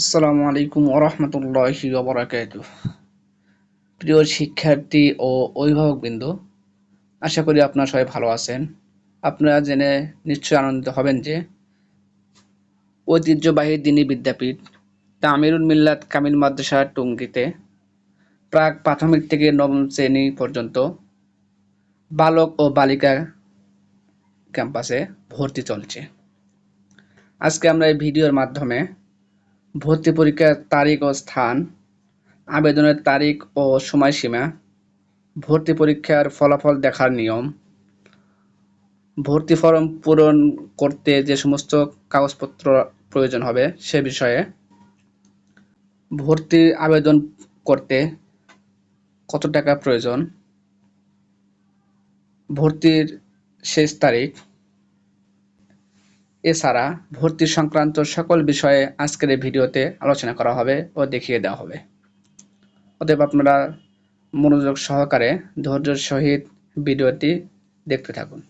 আসসালামু আলাইকুম ওরহমতুল্লাহি ওবরাকাত প্রিয় শিক্ষার্থী ও অভিভাবকবৃন্দ, আশা করি আপনারা সবাই ভালো আছেন। আপনারা জেনে নিশ্চয়ই আনন্দিত হবেন যে ঐতিহ্যবাহী দিনী বিদ্যাপীঠ তামিরুল মিল্লাত কামিল মাদ্রাসা টুঙ্গিতে প্রাক প্রাথমিক থেকে নবম শ্রেণি পর্যন্ত বালক ও বালিকা ক্যাম্পাসে ভর্তি চলছে। আজকে আমরা এই ভিডিওর মাধ্যমে ভর্তি পরীক্ষার তারিখ ও স্থান, আবেদনের তারিখ ও সময়সীমা, ভর্তি পরীক্ষার ফলাফল দেখার নিয়ম, ভর্তি ফর্ম পূরণ করতে যে সমস্ত কাগজপত্র প্রয়োজন হবে সে বিষয়ে, ভর্তি আবেদন করতে কত টাকা প্রয়োজন, ভর্তির শেষ তারিখ এছাড়া ভর্তি সংক্রান্ত সকল বিষয়ে আজকের এই ভিডিওতে আলোচনা করা হবে ও দেখিয়ে দেওয়া হবে। অতএব আপনারা মনোযোগ সহকারে ধৈর্যের সহিত ভিডিওটি দেখতে থাকুন।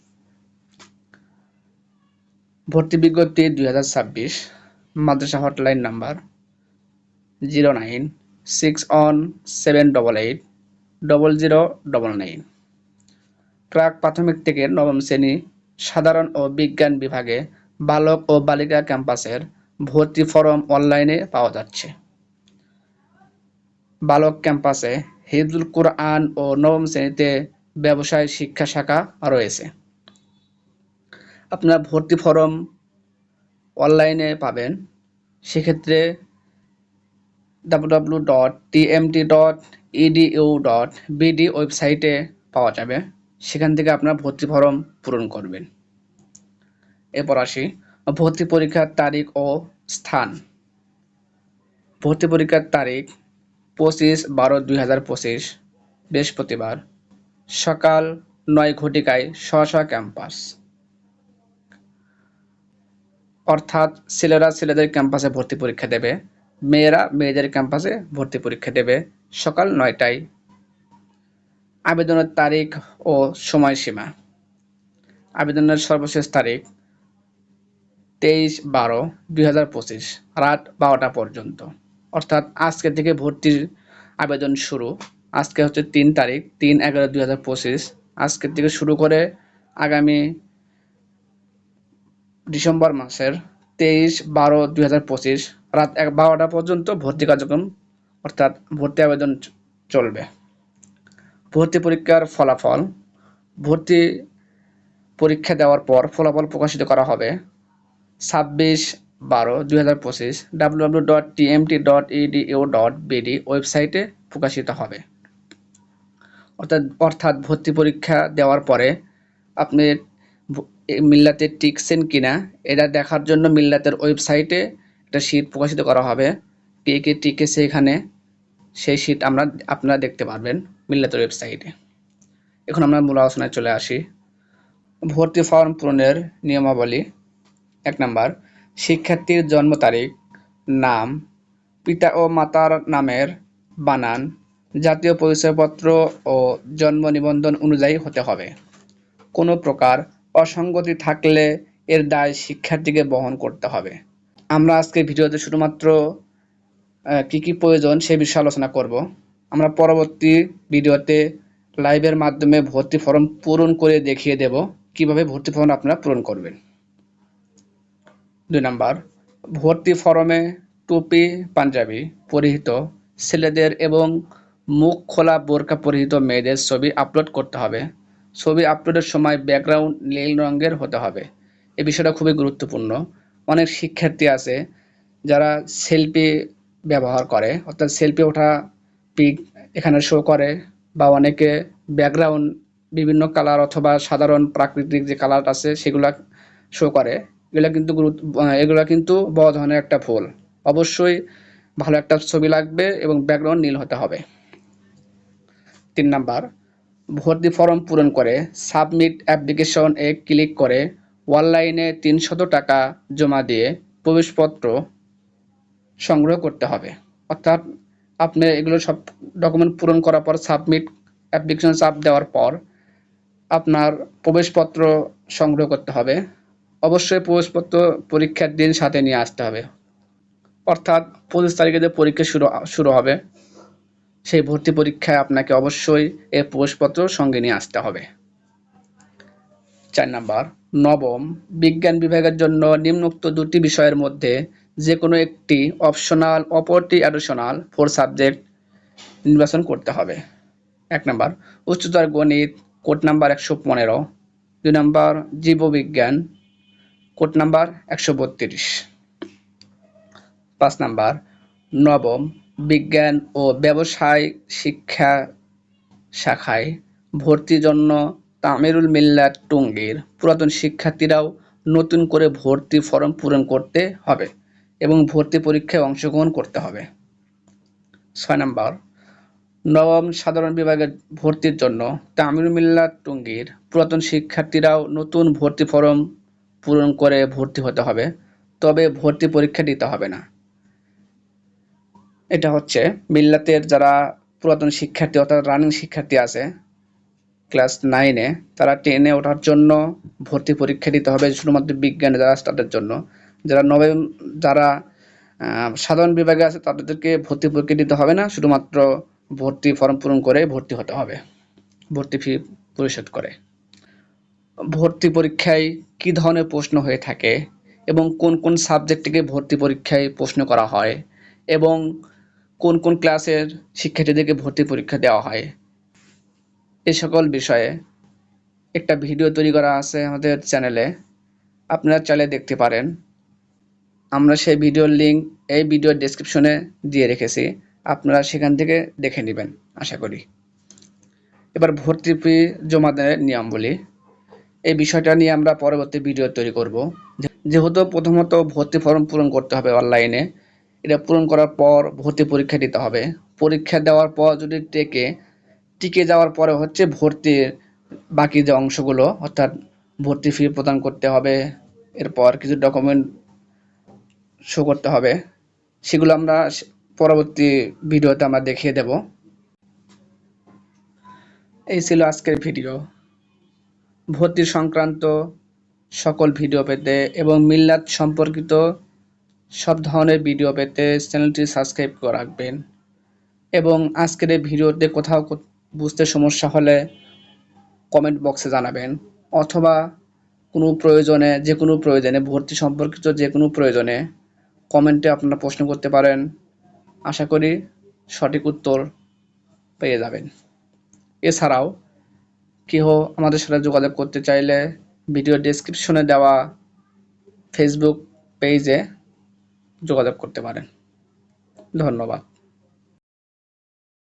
ভর্তি বিজ্ঞপ্তি দুই হাজার ছাব্বিশ, মাদ্রাসা hotline number zero nine, six one, seven double eight, double zero double nine. প্রাক প্রাথমিক থেকে নবম শ্রেণি সাধারণ ও বিজ্ঞান বিভাগে বালক ও বালিকা ক্যাম্পাসের ভর্তি ফরম অনলাইনে পাওয়া যাচ্ছে। বালক ক্যাম্পাসে হিফজুল কোরআন ও নবম শ্রেণীতে ব্যবসায় শিক্ষা শাখা রয়েছে। আপনার ভর্তি ফরম অনলাইনে পাবেন। সেক্ষেত্রে W dot TMT dot EDU dot BD ওয়েবসাইটে পাওয়া যাবে। সেখান থেকে আপনার ভর্তি ফরম পূরণ করবেন। এরপর আসি, ভর্তি পরীক্ষার তারিখ ও স্থান। ভর্তি পরীক্ষার তারিখ পঁচিশ বারো দুই হাজার পঁচিশ, বৃহস্পতিবার, সকাল নয় ঘটিকায় স্ব ক্যাম্পাস। অর্থাৎ ছেলেরা ছেলেদের ক্যাম্পাসে ভর্তি পরীক্ষা দেবে, মেয়েরা মেয়েদের ক্যাম্পাসে ভর্তি পরীক্ষা দেবে সকাল নয়টায়। আবেদনের তারিখ ও সময়সীমা। আবেদনের সর্বশেষ তারিখ তেইশ বারো দুই রাত বারোটা পর্যন্ত। অর্থাৎ আজকে থেকে ভর্তির আবেদন শুরু। আজকে হচ্ছে তিন তারিখ, তিন এগারো দুই হাজার পঁচিশ। আজকের থেকে শুরু করে আগামী ডিসেম্বর মাসের তেইশ বারো দুই হাজার পঁচিশ, রাত এক বারোটা পর্যন্ত ভর্তি কার্যক্রম, অর্থাৎ ভর্তি আবেদন চলবে। ভর্তি পরীক্ষার ফলাফল, ভর্তি পরীক্ষা দেওয়ার পর ফলাফল প্রকাশিত করা হবে। ছাব্বিশ বারো দুই হাজার পঁচিশ W W dot TMT dot EDU dot BD ওয়েবসাইটে প্রকাশিত হবে। অর্থাৎ অর্থাৎ ভর্তি পরীক্ষা দেওয়ার পরে আপনি মিল্লাতে টিকছেন কিনা, এটা দেখার জন্য মিল্লাতের ওয়েবসাইটে একটা শীট প্রকাশিত করা হবে। কে কে টিকেছে এখানে, সেই শীট আমরা আপনারা দেখতে পারবেন মিল্লাতের ওয়েবসাইটে। এখন আমরা মূল আলোচনায় চলে আসি। ভর্তি ফর্ম পূরণের নিয়মাবলী। এক নাম্বার, শিক্ষার্থীর জন্ম তারিখ, নাম, পিতা ও মাতার নামের বানান, জাতীয় পরিচয়পত্র ও জন্ম নিবন্ধন অনুযায়ী হতে হবে। কোনো প্রকার অসঙ্গতি থাকলে এর দায় শিক্ষার্থীকে বহন করতে হবে। আমরা আজকে ভিডিওতে শুধুমাত্র কি কি প্রয়োজন সে বিষয়ে আলোচনা করব। আমরা পরবর্তী ভিডিওতে লাইভের মাধ্যমে ভর্তি ফর্ম পূরণ করে দেখিয়ে দেব, কীভাবে ভর্তি ফর্ম আপনারা পূরণ করবেন। দুই নাম্বার, ভর্তি ফরমে টুপি, পাঞ্জাবি পরিহিত ছেলেদের এবং মুখ খোলা বোরকা পরিহিত মেয়েদের ছবি আপলোড করতে হবে। ছবি আপলোডের সময় ব্যাকগ্রাউন্ড নীল রঙের হতে হবে। এ বিষয়টা খুবই গুরুত্বপূর্ণ। অনেক শিক্ষার্থী আছে যারা সেলফি ব্যবহার করে, অর্থাৎ সেলফি ওঠা পিক এখানে শো করে বা অনেকে ব্যাকগ্রাউন্ড বিভিন্ন কালার অথবা সাধারণ প্রাকৃতিক যে কালার আছে সেগুলা শো করে। এগুলো কিন্তু গুরুত্ব এগুলো কিন্তু বড় ধরনের একটা ফুল অবশ্যই ভালো একটা ছবি লাগবে এবং ব্যাকগ্রাউন্ড নীল হতে হবে। তিন নাম্বার, ভর্তি ফর্ম পূরণ করে সাবমিট অ্যাপ্লিকেশন এ ক্লিক করে অনলাইনে তিনশত টাকা জমা দিয়ে প্রবেশপত্র সংগ্রহ করতে হবে। অর্থাৎ আপনি এগুলো সব ডকুমেন্ট পূরণ করার পর সাবমিট অ্যাপ্লিকেশন চাপ দেওয়ার পর, আপনার প্রবেশপত্র সংগ্রহ করতে হবে। অবশ্যই প্রবেশপত্র পরীক্ষার দিন সাথে নিয়ে আসতে হবে। অর্থাৎ পঁচিশ তারিখে যে পরীক্ষা শুরু শুরু হবে, সেই ভর্তি পরীক্ষায় আপনাকে অবশ্যই এই প্রবেশপত্র সঙ্গে নিয়ে আসতে হবে। চার নাম্বার, নবম, বিজ্ঞান বিভাগের জন্য নিম্নোক্ত দুটি বিষয়ের মধ্যে যে কোনো একটি অপশনাল অপরটি অ্যাডিশনাল ফোর সাবজেক্ট নির্বাচন করতে হবে। এক নাম্বার, উচ্চতর গণিত, কোড নাম্বার একশো পনেরো। দুই নাম্বার, জীববিজ্ঞান কোড নাম্বার একশো বত্রিশ। পাঁচ নাম্বার, নবম, বিজ্ঞান ও ব্যবসায় শিক্ষা শাখায় ভর্তির জন্য তামিরুল মিল্লাত টুঙ্গির পুরাতন শিক্ষার্থীরাও নতুন করে ভর্তি ফর্ম পূরণ করতে হবে এবং ভর্তি পরীক্ষায় অংশগ্রহণ করতে হবে। ছয় নম্বর, নবম সাধারণ বিভাগের ভর্তির জন্য তামিরুল মিল্লাত টুঙ্গির পুরাতন শিক্ষার্থীরাও নতুন ভর্তি ফর্ম পূরণ করে ভর্তি হতে হবে, তবে ভর্তি পরীক্ষা দিতে হবে না। এটা হচ্ছে মিল্লাতের যারা পুরাতন শিক্ষার্থী, অর্থাৎ রানিং শিক্ষার্থী আছে, ক্লাস নাইনে, তারা টেনে ওঠার জন্য ভর্তি পরীক্ষা দিতে হবে শুধুমাত্র বিজ্ঞানে যারা আছে তাদের জন্য। যারা নবম, যারা সাধারণ বিভাগে আছে তাদেরকে ভর্তি পরীক্ষা দিতে হবে না, শুধুমাত্র ভর্তি ফর্ম পূরণ করে ভর্তি হতে হবে, ভর্তি ফি পরিশোধ করে। ভর্তি পরীক্ষায় কি ধরনের প্রশ্ন হয়ে থাকে এবং কোন কোন সাবজেক্ট থেকে ভর্তি পরীক্ষায় প্রশ্ন করা হয় এবং কোন কোন ক্লাসের শিক্ষার্থীদেরকে ভর্তি পরীক্ষা দেওয়া হয়। এই সকল বিষয়ে একটা ভিডিও তৈরি করা আছে আমাদের চ্যানেলে। আপনারা চাইলে দেখতে পারেন। আমরা সেই ভিডিওর লিঙ্ক এই ভিডিওর ডেসক্রিপশনে দিয়ে রেখেছি। আপনারা সেখান থেকে দেখে নেবেন, আশা করি। এবার ভর্তি ফি জমা দেওয়ার নিয়ম বলি। এই বিষয়টা নিয়ে আমরা পরবর্তী ভিডিও তৈরি করব। যেহেতু প্রথমত ভর্তি ফর্ম পূরণ করতে হবে অনলাইনে এটা পূরণ করার পর ভর্তি পরীক্ষা দিতে হবে। পরীক্ষা দেওয়ার পর যদি টেকে টিকে যাওয়ার পরে হচ্ছে ভর্তির বাকি যে অংশগুলো, অর্থাৎ ভর্তি ফি প্রদান করতে হবে, এরপর কিছু ডকুমেন্ট শো করতে হবে, সেগুলো আমরা পরবর্তী ভিডিওতে আমরা দেখিয়ে দেব। এই ছিল আজকের ভিডিও ভর্তি সংক্রান্ত সকল ভিডিও পেতে এবং মিল্লাত সম্পর্কিত সব ধরনের ভিডিও পেতে চ্যানেলটি সাবস্ক্রাইব করে রাখবেন। এবং আজকের এই ভিডিওতে কোথাও বুঝতে সমস্যা হলে কমেন্ট বক্সে জানাবেন। অথবা কোনো প্রয়োজনে, যে কোনো প্রয়োজনে, ভর্তি সম্পর্কিত যে কোনো প্রয়োজনে কমেন্টে আপনারা প্রশ্ন করতে পারেন। আশা করি সঠিক উত্তর পেয়ে যাবেন। এছাড়াও কেহ আমাদের সাথে যোগাযোগ করতে চাইলে ভিডিও ডেসক্রিপশনে দেওয়া ফেসবুক পেজে যোগাযোগ করতে পারেন। ধন্যবাদ।